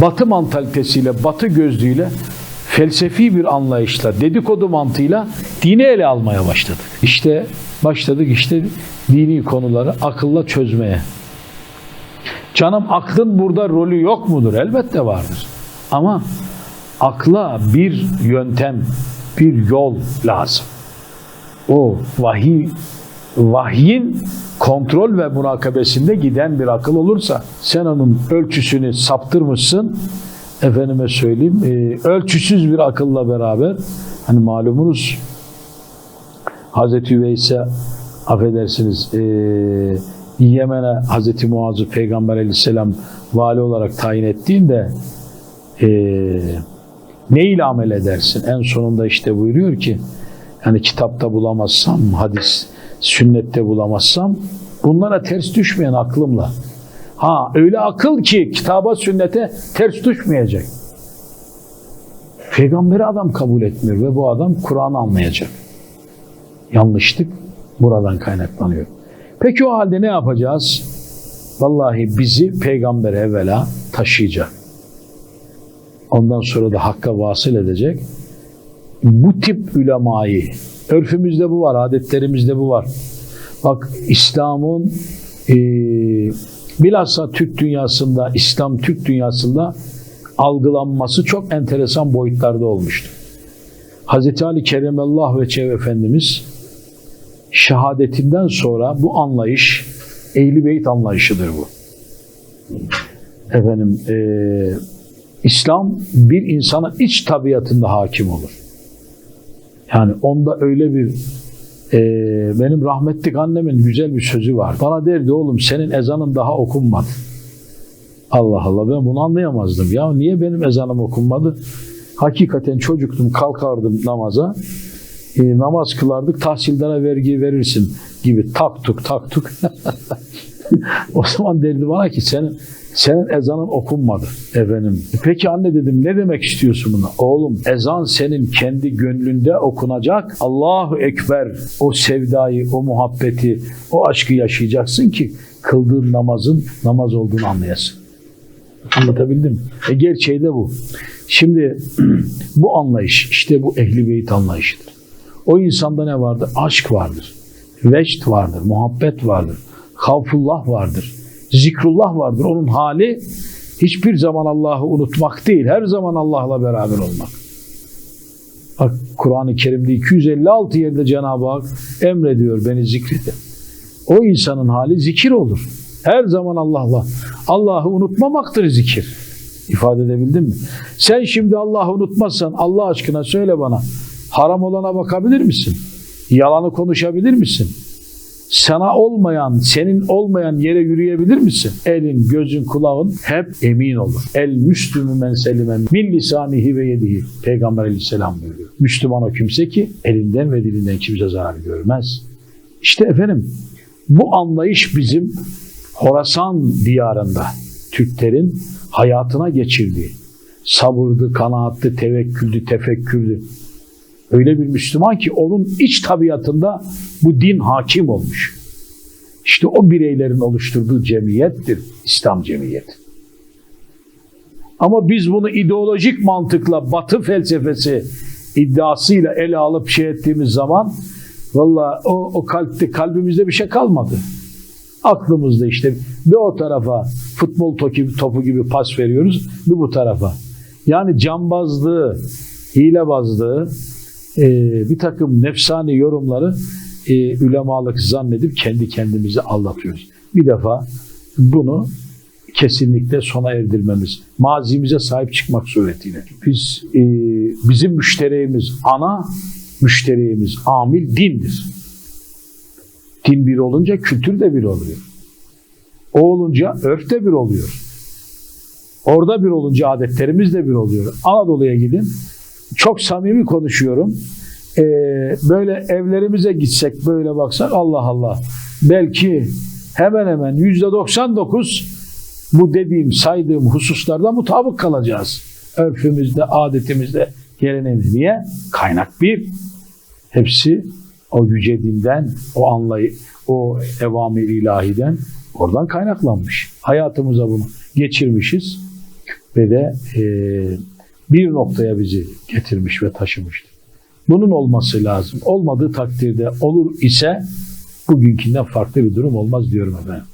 Batı mantalitesiyle, batı gözlüğüyle felsefi bir anlayışla, dedikodu mantığıyla dini ele almaya başladık. İşte başladık işte dini konuları akılla çözmeye. Canım aklın burada rolü yok mudur? Elbette vardır. Ama akla bir yöntem, bir yol lazım. O vahiy vahyin kontrol ve murakabesinde giden bir akıl olursa sen onun ölçüsünü saptırmışsın efendime söyleyeyim e, ölçüsüz bir akılla beraber hani malumunuz Hazreti Üveys'e affedersiniz e, Yemen'e Hazreti Muaz'ı Peygamber aleyhisselam vali olarak tayin ettiğinde e, ne ile amel edersin? En sonunda işte buyuruyor ki yani kitapta bulamazsam, hadis, sünnette bulamazsam bunlara ters düşmeyen aklımla. Ha öyle akıl ki kitaba, sünnete ters düşmeyecek. Peygamberi adam kabul etmiyor ve bu adam Kur'an'ı anlayacak. Yanlışlık buradan kaynaklanıyor. Peki o halde ne yapacağız? Vallahi bizi peygamber evvela taşıyacak. Ondan sonra da hakka vasıl edecek. Bu tip ulemayı, örfümüzde bu var, adetlerimizde bu var. Bak İslam'ın e, bilhassa Türk dünyasında, İslam Türk dünyasında algılanması çok enteresan boyutlarda olmuştu. Hz. Ali Keremellah ve Çev Efendimiz şehadetinden sonra bu anlayış Ehli Beyt anlayışıdır bu. Efendim e, İslam bir insanın iç tabiatında hakim olur. Yani onda öyle bir e, benim rahmetlik annemin güzel bir sözü var. Bana derdi oğlum senin ezanın daha okunmadı. Allah Allah ben bunu anlayamazdım. Ya niye benim ezanım okunmadı? Hakikaten çocuktum kalkardım namaza. E, namaz kılardık tahsildara vergi verirsin gibi tak tuk tak tuk. o zaman derdi bana ki senin senin ezanın okunmadı efendim. Peki anne dedim ne demek istiyorsun buna? Oğlum ezan senin kendi gönlünde okunacak. Allahu Ekber o sevdayı, o muhabbeti, o aşkı yaşayacaksın ki kıldığın namazın namaz olduğunu anlayasın. Anlatabildim mi? E gerçeği de bu. Şimdi bu anlayış işte bu ehli beyt anlayışıdır. O insanda ne vardır? Aşk vardır. Veçt vardır, muhabbet vardır. Havfullah vardır. Zikrullah vardır. Onun hali hiçbir zaman Allah'ı unutmak değil. Her zaman Allah'la beraber olmak. Bak Kur'an-ı Kerim'de 256 yerde Cenab-ı Hak emrediyor beni zikredin. O insanın hali zikir olur. Her zaman Allah'la. Allah'ı unutmamaktır zikir. İfade edebildim mi? Sen şimdi Allah'ı unutmazsan Allah aşkına söyle bana. Haram olana bakabilir misin? Yalanı konuşabilir misin? Sana olmayan, senin olmayan yere yürüyebilir misin? Elin, gözün, kulağın hep emin olur. El müslümü men selimen min lisanihi ve yedihi. Peygamber aleyhisselam buyuruyor. Müslüman o kimse ki elinden ve dilinden kimse zarar görmez. İşte efendim bu anlayış bizim Horasan diyarında Türklerin hayatına geçirdiği sabırdı, kanaattı, tevekküldü, tefekkürdü. Öyle bir Müslüman ki onun iç tabiatında bu din hakim olmuş. İşte o bireylerin oluşturduğu cemiyettir İslam cemiyeti. Ama biz bunu ideolojik mantıkla batı felsefesi iddiasıyla ele alıp şey ettiğimiz zaman valla o, o kalpte, kalbimizde bir şey kalmadı. Aklımızda işte bir o tarafa futbol topu, gibi pas veriyoruz bir bu tarafa. Yani cambazlığı, hilebazlığı, e, bir takım nefsani yorumları e, ulemalık zannedip kendi kendimizi aldatıyoruz. Bir defa bunu kesinlikle sona erdirmemiz, mazimize sahip çıkmak suretiyle. Biz e, bizim müşteriğimiz, ana müşteriğimiz, amil dindir. Din bir olunca kültür de bir oluyor. O olunca örf de bir oluyor. Orada bir olunca adetlerimiz de bir oluyor. Anadolu'ya gidin. Çok samimi konuşuyorum. Ee, böyle evlerimize gitsek böyle baksak Allah Allah. Belki hemen hemen yüzde 99 bu dediğim saydığım hususlarda mutabık kalacağız. Örfümüzde, adetimizde, geleneğimizde. Niye? Kaynak bir. Hepsi o yüce dinden, o anlayı, o evamir ilahiden oradan kaynaklanmış. Hayatımıza bunu geçirmişiz. ve de e, bir noktaya bizi getirmiş ve taşımıştır. Bunun olması lazım. Olmadığı takdirde olur ise bugünkünden farklı bir durum olmaz diyorum efendim.